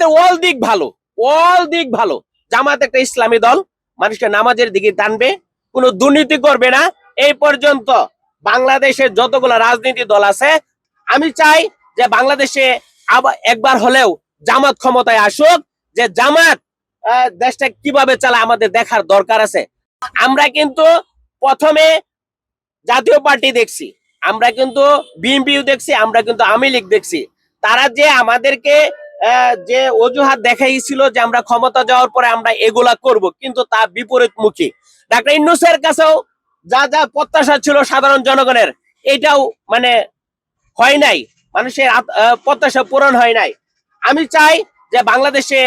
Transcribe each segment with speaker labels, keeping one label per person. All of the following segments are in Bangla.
Speaker 1: জামাতের অল দিক ভালো অল দিক ভালো। জামাত একটা ইসলামী দল, মানুষকে নামাজের দিকে টানবে, কোনো দুর্নীতি করবে না। এই পর্যন্ত বাংলাদেশের যতগুলো রাজনীতি দল আছে, আমি চাই যে বাংলাদেশে একবার হলেও জামাত ক্ষমতায় আসুক, যে জামাত দেশটা কীভাবে চালায় আমাদের দেখার দরকার আছে। আমরা কিন্তু প্রথমে জাতীয় পার্টি দেখছি, আমরা কিন্তু বিএনপিও দেখছি, আমরা কিন্তু আওয়ামী লীগ দেখছি। তারা যে আমাদেরকে যে অজুহাত দেখাইছিল যে আমরা ক্ষমতা যাওয়ার পরে আমরা এগুলা করব, কিন্তু তা বিপরীতমুখী। ডাক্তার ইন্নুসের কাছেও যা যা প্রত্যাশা ছিল সাধারণ জনগণের, এটাও মানে হয় নাই। মানুষের প্রত্যাশা পূরণ হয় নাই। আমি চাই যে বাংলাদেশে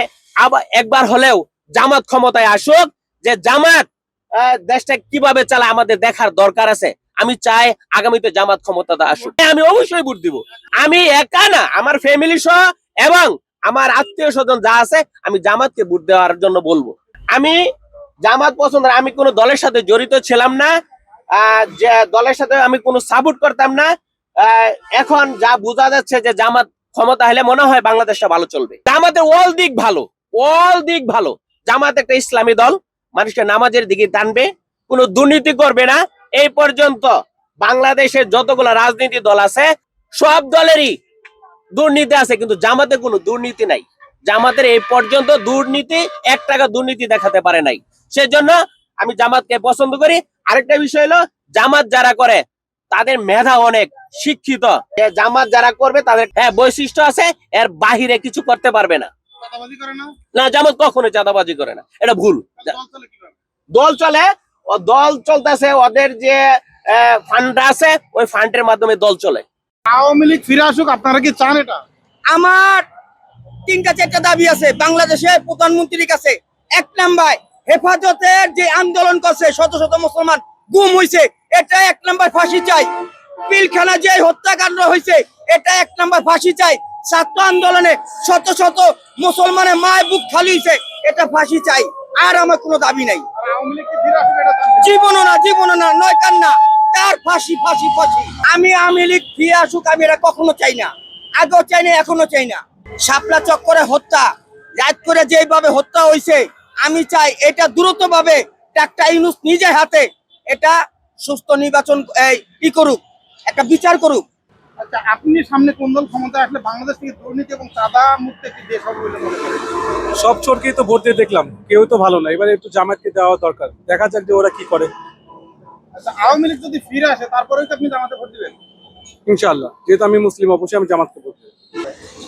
Speaker 1: আবার একবার হলেও জামাত ক্ষমতায় আসুক, যে জামাত দেশটা কীভাবে চালা আমাদের দেখার দরকার আছে। আমি চাই আগামীতে জামাত ক্ষমতাতে আসুক। আমি অবশ্যই ভোট দিব। আমি একা না, আমার ফ্যামিলি সহ এবং আমার আত্মীয় স্বজন যা আছে আমি জামাতকে ভোট দেওয়ার জন্য বলব। আমি জামাত পছন্দ আমি কোনো দলের সাথে জড়িত ছিলাম না যে দলের সাথে আমি কোনো সাপোর্ট করতাম না। এখন যা বোঝা যাচ্ছে যে জামাত ক্ষমতা হলে মনে হয় বাংলাদেশটা ভালো চলবে। জামাতের অল দিক ভালো অল দিক ভালো। জামাত একটা ইসলামী দল, মানুষকে নামাজের দিকে টানবে, কোনো দুর্নীতি করবে না। এই পর্যন্ত বাংলাদেশের যতগুলো রাজনীতি দল আছে, সব দলেরই দুর্নীতি আছে কিন্তু জামাতে কোনো দুর্নীতি নাই। জামাতের এই পর্যন্ত দুর্নীতি এক টাকা দুর্নীতি দেখাতে পারে নাই। সেজন্য আমি জামাতকে পছন্দ করি। আরেকটা বিষয় হলো জামাত যারা করে তাদের মেধা অনেক শিক্ষিত। জামাত যারা করবে তাদের হ্যাঁ বৈশিষ্ট্য আছে এর বাহিরে কিছু করতে পারবে না।
Speaker 2: না?
Speaker 1: জামাত কখনো চাঁদাবাজি করে না। এটা ভুল।
Speaker 2: দল চলে
Speaker 1: দল চলে ও দল চলতেছে ওদের যে ফান্ড আছে ওই ফান্ডের মাধ্যমে দল চলে।
Speaker 2: আওয়ামী লীগ ফিরে আসুক আপনারা কি চান এটা?
Speaker 3: আমার তিনটা চারটা দাবি আছে। বাংলাদেশের প্রধানমন্ত্রীর কাছে এক নাম্বার হেফাজতের যে আন্দোলন করছে শত শত মুসলমান গুম হয়েছে এটা এক নাম্বার ফাঁসি চাই। পিলখানা যে হত্যাকাণ্ড হয়েছে এটা এক নাম্বার ফাঁসি চাই। ছাত্র আন্দোলনে শত শত মুসলমানের মায় বুক খালি হয়েছে এটা ফাঁসি চাই। আর আমার কোনো দাবি নাই। জীবনও না জীবনও না নয় কান্না। তার ফাঁসি ফাঁসি ফাঁসি। আমি আওয়ামী লীগ ফিরে আসুক আমি এটা কখনো চাই না। আগেও চাই না এখনও চাই না। শাপলা চক্করে হত্যা রাত করে যেভাবে হত্যা হয়েছে আমি চাই এটা দ্রুতভাবে ডাক্তার ইউনুস নিজে হাতে এটা সুস্থ নির্বাচন এই, ই করুক একটা বিচার করুক।
Speaker 2: আচ্ছা আপনি সামনে কোন দল ক্ষমতায় আসলে বাংলাদেশ থেকে দুর্নীতি এবং চাঁদা মুক্ত একটি দেশ হবে বলে মনে করেন?
Speaker 4: সব চোরকেই তো ভোট দিয়ে দেখলাম কেউ তো ভালো না। এবারে একটু জামাতকে দেওয়া দরকার। দেখা যাক যে ওরা কি করে।
Speaker 2: আচ্ছা আওয়ামী লীগ যদি ফিরে আসে তারপরেই তো আপনি জামাতে ভোট দিবেন?
Speaker 4: ইনশাআল্লাহ যেহেতু আমি মুসলিম অবশ্যই আমি জামাতকে ভোট দেবো।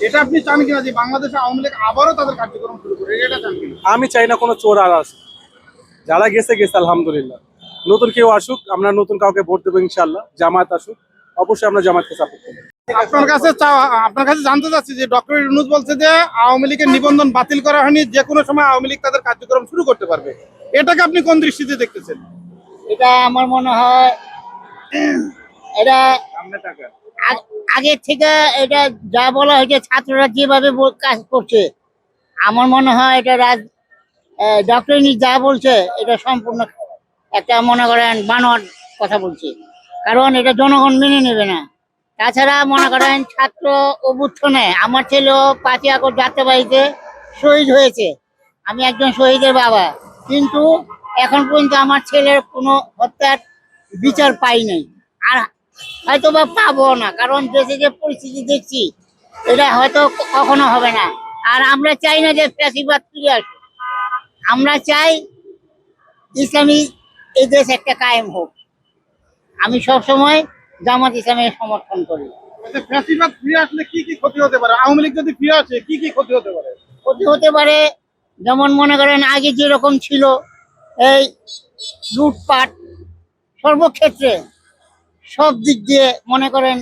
Speaker 2: এটা আপনি চান কিনা যে বাংলাদেশে আওয়ামী লীগ আবারও তাদের কার্যক্রম শুরু করে এটা চান কিনা?
Speaker 4: আমি চাই না কোনো চোর আর আসুক। যারা গেছে গেছে আলহামদুলিল্লাহ। নতুন কেউ আসুক আমরা নতুন কাউকে ভোট দেবো ইনশাআল্লাহ। জামাত আসুক অবশ্যই আমরা জামাতকে সাপোর্ট করব।
Speaker 2: আপনার কাছে আপনার কাছে জানতে চাচ্ছি যে ডক্টর ইউনুস বলছে যে আওয়ামী লীগের নিবন্ধন বাতিল করা হয়নি যে কোনো সময় আওয়ামী লীগ তাদের কার্যক্রম শুরু করতে পারবে। এটাকে আপনি কোন দৃষ্টিতে দেখতেছেন?
Speaker 5: এটা আমার মনে হয়, এটা আগ- থেকে এটা যা বলা হয়েছে, ছাত্ররা যেভাবে কাজ করছে, আমার মনে হয় এটা রাজ ডক্টর যা বলছে, এটা সম্পূর্ণ একটা মনে করেন বানোয়ার কথা বলছে। কারণ এটা জনগণ মেনে নেবে না। তাছাড়া মনে করেন ছাত্র অভ্যুত্থানে আমার ছেলেও পাঁচই আগস্ট যাত্রাবাড়িতে শহীদ হয়েছে। আমি একজন শহীদের বাবা। কিন্তু এখন পর্যন্ত আমার ছেলের কোনো হত্যার বিচার পাই নাই। আর হয়তো বা পাবো না কারণ দেশে যে পরিস্থিতি দেখছি এটা হয়তো কখনো হবে না। আর আমরা চাই না যে ফ্যাসিবাদ ফিরে আসুক। আমরা চাই ইসলামী এই দেশ একটা কায়েম হোক। আমি সব সময় জামাত ইসলামের সমর্থন করি।
Speaker 2: আচ্ছা, ফ্যাসিবাদ ফিরে আসলে কি কি ক্ষতি হতে পারে? আওয়ামী লীগ যদি ফিরে আসে কি কি ক্ষতি হতে পারে?
Speaker 5: ক্ষতি হতে পারে যেমন মনে করেন আগে যেরকম ছিল এই লুটপাট সর্বক্ষেত্রে সব দিক দিয়ে মনে করেন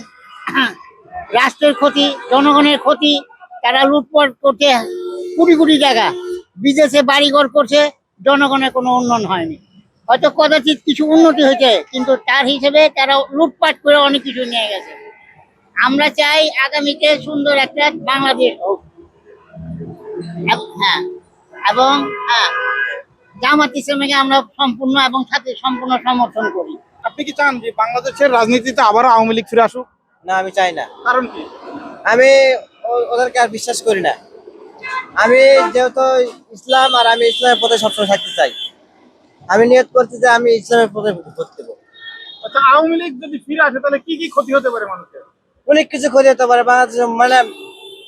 Speaker 5: রাষ্ট্রের ক্ষতি, জনগণের ক্ষতি, তারা লুটপাট করতে কোটি কোটি টাকা বিদেশে বাড়িঘর করছে, জনগণের কোনো উন্নয়ন হয়নি। হয়তো কদাচিৎ কিছু উন্নতি হয়েছে, কিন্তু তার হিসেবে তারা লুটপাট করে অনেক কিছু নিয়ে গেছে। আমরা চাই আগামীতে সুন্দর একটা বাংলাদেশ হোক। হ্যাঁ এবং হ্যাঁ জামাত ইসলামীকে আমরা সম্পূর্ণ এবং সাথে সম্পূর্ণ সমর্থন করি।
Speaker 2: আপনি কি চান যে বাংলাদেশের রাজনীতিতে আবারও আওয়ামী লীগ ফিরে আসুক?
Speaker 6: না আমি চাই না।
Speaker 2: কারণ কি?
Speaker 6: আমি ওদেরকে আর বিশ্বাস করি না।
Speaker 3: আমি যেহেতু ইসলাম আর আমি ইসলামের পথে সবসময় থাকতে চাই। আমি নিয়ত করছি যে আমি ইসলামের পথে ভোট দেবো।
Speaker 2: আচ্ছা আওয়ামী লীগ যদি ফিরে আসে তাহলে কি কি ক্ষতি হতে পারে মানুষের?
Speaker 3: অনেক কিছু ক্ষতি হতে পারে। বাংলাদেশ মানে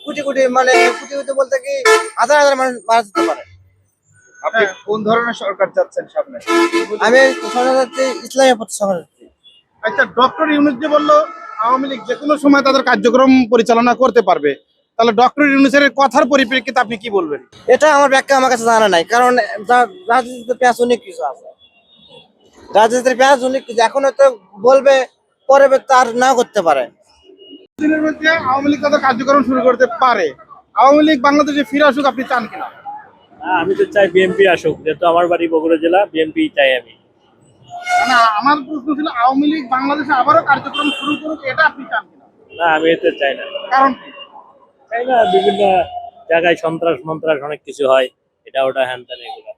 Speaker 3: কোটি কোটি মানে কোটি কোটি বলতে কি হাজার হাজার মানুষ মারা যেতে পারে।
Speaker 2: আপনি কোন ধরনের সরকার চাচ্ছেন সামনে?
Speaker 3: আমি সরকার চাচ্ছি ইসলামের সরকার
Speaker 2: আচ্ছা ডক্টর ইউনুস যে বলল আওয়ামী লীগ যে কোনো সময় তাদের কার্যক্রম পরিচালনা করতে পারবে। তাহলে ডক্টর ইউনুসের কথার পরিপ্রেক্ষিতে আপনি কি বলবেন?
Speaker 3: এটা আমার ব্যাখ্যা আমার কাছে জানা নাই কারণ রাজনীতিতে পেঁয়াজ অনেক কিছু আছে। রাজনীতির পেঁয়াজ অনেক কিছু এখন হয়তো বলবে পরে তার না করতে পারে।
Speaker 2: দিনের মধ্যে আওয়ামী লীগ তাদের কার্যক্রম শুরু করতে পারে। আওয়ামী লীগ বাংলাদেশে ফিরে আসুক আপনি চান কিনা?
Speaker 6: হ্যাঁ, আমি তো চাই বিএনপি আসুক যেহেতু আমার বাড়ি বগুড়া জেলা বিএনপি চাই আমি।
Speaker 2: না আমার প্রশ্ন ছিল আওয়ামী লীগ বাংলাদেশে আবারও কার্যক্রম শুরু করুক এটা আপনি চান
Speaker 6: না আমি এতে চাই না।
Speaker 2: কারণ
Speaker 6: চাই না বিভিন্ন জায়গায় সন্ত্রাস মন্ত্রাস অনেক কিছু হয় এটা ওটা হ্যান ত্যান এগুলো।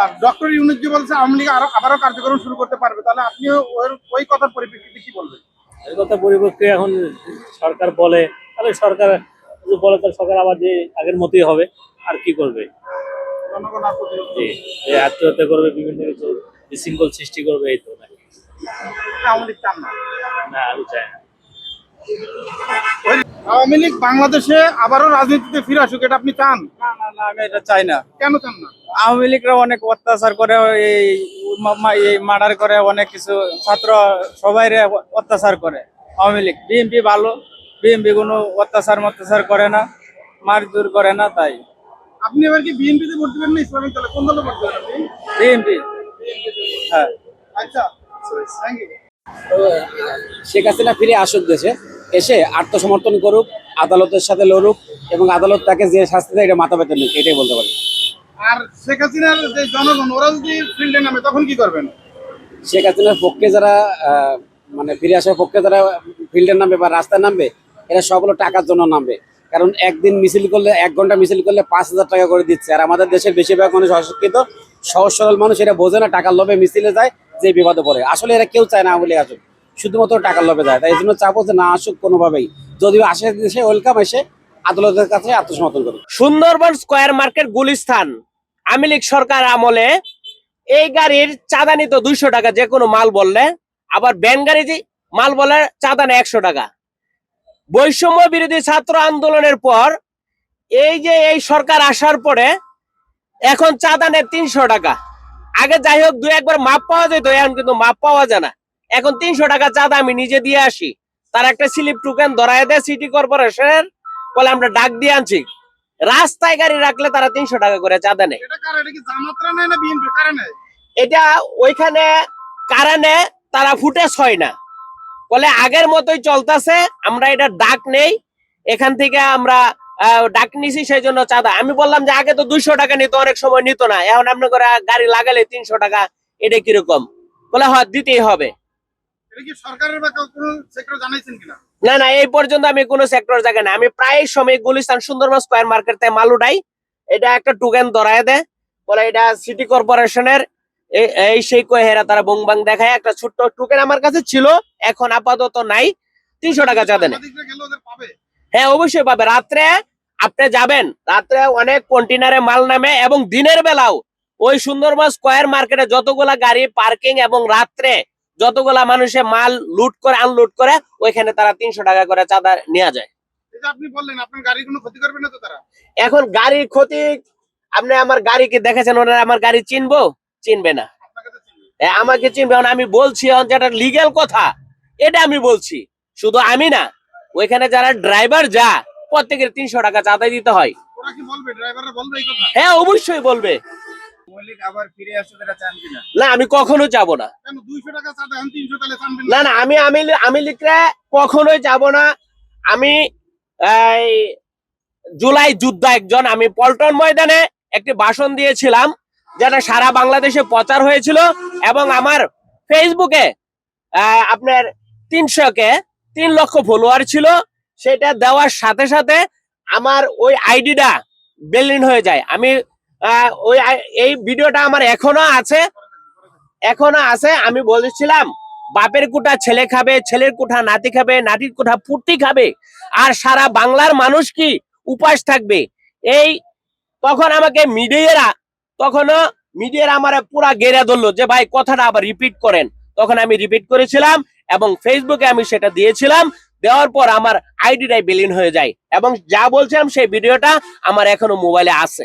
Speaker 2: আর ডক্টর ইউনুস যে বলছে আওয়ামী লীগ আরও আবারও কার্যক্রম শুরু করতে পারবে তাহলে আপনিও ওর- ওই কথার পরিপ্রেক্ষিতে কি বলবেন?
Speaker 6: এই কথা পরিপক্ষে এখন সরকার বলে তাহলে সরকার বলে তাহলে সরকার আবার যে আগের মতোই হবে। আর কি করবে? যে আত্মহত্যা করবে বিভিন্ন কিছু বিশৃঙ্খল সৃষ্টি করবে এই তো
Speaker 2: না
Speaker 6: না আমি চাই না।
Speaker 2: আওয়ামী লীগ বাংলাদেশে আবারও রাজনীতিতে ফিরে আসুক এটা আপনি চান?
Speaker 7: না না না আমি এটা চাই না।
Speaker 2: কেন চান না?
Speaker 7: আওয়ামী লীগরা অনেক অত্যাচার করে এই এই মার্ডার করে অনেক কিছু ছাত্র সবাই অত্যাচার করে আওয়ামী লীগ। বিএনপি ভালো বিএনপি কোনো অত্যাচার মত্যাচার করে না মারধর করে না তাই।
Speaker 2: আপনি এবার কি বিএনপিতে ভোট দিবেন না ইসলামিক দলে? কোন দলে ভোট দিবেন আপনি?
Speaker 7: বিএনপি। হ্যাঁ।
Speaker 2: আচ্ছা। থ্যাংক ইউ
Speaker 8: শেখ হাসিনা ফিরে আসুক দেশে এসে আত্মসমর্থন করুক আদালতের সাথে লড়ুক এবং আদালত তাকে যে শাস্তি দেয় এটা মাথা পেতে নিক এটাই বলতে পারি।
Speaker 2: আর শেখ হাসিনার যে জনগণ ওরা যদি ফিল্ডে নামে তখন কি করবেন?
Speaker 8: শেখ হাসিনার পক্ষে যারা মানে ফিরে আসার পক্ষে যারা ফিল্ডে নামবে বা রাস্তায় নামবে এরা সবগুলো টাকার জন্য নামবে। কারণ একদিন মিছিল করলে, এক ঘণ্টা মিছিল করলে পাঁচ হাজার টাকা করে দিচ্ছে। আর আমাদের দেশের বেশিরভাগ মানুষ অশিক্ষিত, সহজ সরল মানুষ এটা বোঝে না টাকার লোভে মিছিলে যায়, যে বিপদে পড়ে। আসলে এরা কেউ চায় না বলে আসুক, শুধুমাত্র টাকার লোভে যায়। তাই এই জন্য চাপো যে না আসুক কোনোভাবেই। যদিও আসে দেশে, ওয়েলকাম এসে আদালতের কাছে আত্মসমর্থন করুক।
Speaker 1: সুন্দরবন স্কোয়ার মার্কেট গুলিস্তান আওয়ামী লীগ সরকার আমলে এই গাড়ির চাঁদা নিত দুইশো টাকা, যে কোনো মাল বললে। আবার ব্যান গাড়ি মাল বলে, চাঁদা একশো টাকা। বৈষম্য বিরোধী ছাত্র আন্দোলনের পর এই যে এই সরকার আসার পরে এখন চাঁদা নেয় তিনশো টাকা। আগে যাই হোক দু একবার মাপ পাওয়া যেত এখন কিন্তু মাপ পাওয়া যায় না। এখন তিনশো টাকা চাঁদা আমি নিজে দিয়ে আসি। তার একটা স্লিপ টুকেন ধরায় দেয় সিটি কর্পোরেশনের বলে আমরা ডাক দিয়ে আনছি। রাস্তায় গাড়ি রাখলে তারা তিনশো টাকা করে চাঁদা নেয়
Speaker 2: এটা
Speaker 1: ওইখানে কারণে তারা ফুটেজ হয় না। বলে আগের মতোই চলতেছে আমরা এটা ডাক নেই এখান থেকে আমরা ডাক নিছি সেই জন্য চাঁদা। আমি বললাম যে আগে তো দুইশো টাকা নিত অনেক সময় নিত না। এখন আপনি করে গাড়ি লাগালে তিনশো টাকা এটা কীরকম? বলে হয় দিতেই হবে। না না এই পর্যন্ত আমি কোনো সেক্টর জায়গা না আমি প্রায় সময় গুলিস্তান সুন্দরবন স্কয়ার মার্কেট থেকে মাল উঠাই এটা একটা টুকেন ধরায় দেয়। বলে এটা সিটি কর্পোরেশনের এই সেই কয়ে তারা বং বাং দেখায়। একটা ছোট্ট টুকেন আমার কাছে ছিল এখন আপাতত নাই। তিনশো টাকা চাঁদা হ্যাঁ অবশ্যই পাবে। রাত্রে আপনি যাবেন। রাত্রে অনেক কন্টেনারে মাল নামে এবং দিনের বেলাও ওই সুন্দরবন স্কয়ার মার্কেটে যতগুলা গাড়ি পার্কিং এবং রাত্রে যতগুলা মানুষে মাল লুট করে আনলোড করে ওইখানে তারা তিনশো টাকা করে চাঁদা নেওয়া যায়।
Speaker 2: আপনি বললেন আপনার গাড়ি কোনো ক্ষতি করবে না তো তারা?
Speaker 1: এখন গাড়ির ক্ষতি আপনি আমার গাড়ি কি দেখেছেন? ওনারা আমার গাড়ি চিনবো? চিনবে না।
Speaker 2: আপনার কাছে চিনবে।
Speaker 1: এ, আমাকে চিনবে আমি বলছি যেটা লিগেল কথা এটা আমি বলছি। শুধু আমি না ওইখানে যারা ড্রাইভার যা প্রত্যেকের তিনশো টাকা চাঁদা দিতে হয়।
Speaker 2: বলবে? ড্রাইভাররা বলবে এই কথা?
Speaker 1: হ্যাঁ অবশ্যই বলবে।
Speaker 7: মৌলিক আবার ফিরে আসুক এটা চান কিনা
Speaker 1: না আমি কখনো যাব না। না? না আমি আমি আমি লিখলে কখনোই যাব না। আমি জুলাই যুদ্ধ একজন আমি পল্টন ময়দানে একটি ভাষণ দিয়েছিলাম। যেটা সারা বাংলাদেশে প্রচার হয়েছিল এবং আমার ফেসবুকে আপনার তিনশো কে তিন লক্ষ ফলোয়ার ছিল। সেটা দেওয়ার সাথে সাথে আমার ওই আইডিটা বেলিন হয়ে যায়। আমি ওই এই ভিডিওটা আমার এখনও আছে। এখনও আছে, আমি বলেছিলাম, বাপের কুটা ছেলে খাবে, ছেলের কুঠা নাতি খাবে, নাতির কুঠা পুটি খাবে, আর সারা বাংলার মানুষ কি উপাস থাকবে? এই তখন আমাকে মিডিয়ারা তখনও মিডিয়ার আমার পুরা গেরা ধরলো যে, ভাই, কথাটা আবার রিপিট করেন। তখন আমি রিপিট করেছিলাম এবং ফেসবুকে আমি সেটা দিয়েছিলাম। দেওয়ার পর আমার আইডিটাই বিলীন হয়ে যায় এবং যা বলছিলাম সেই ভিডিওটা আমার এখনও মোবাইলে আছে।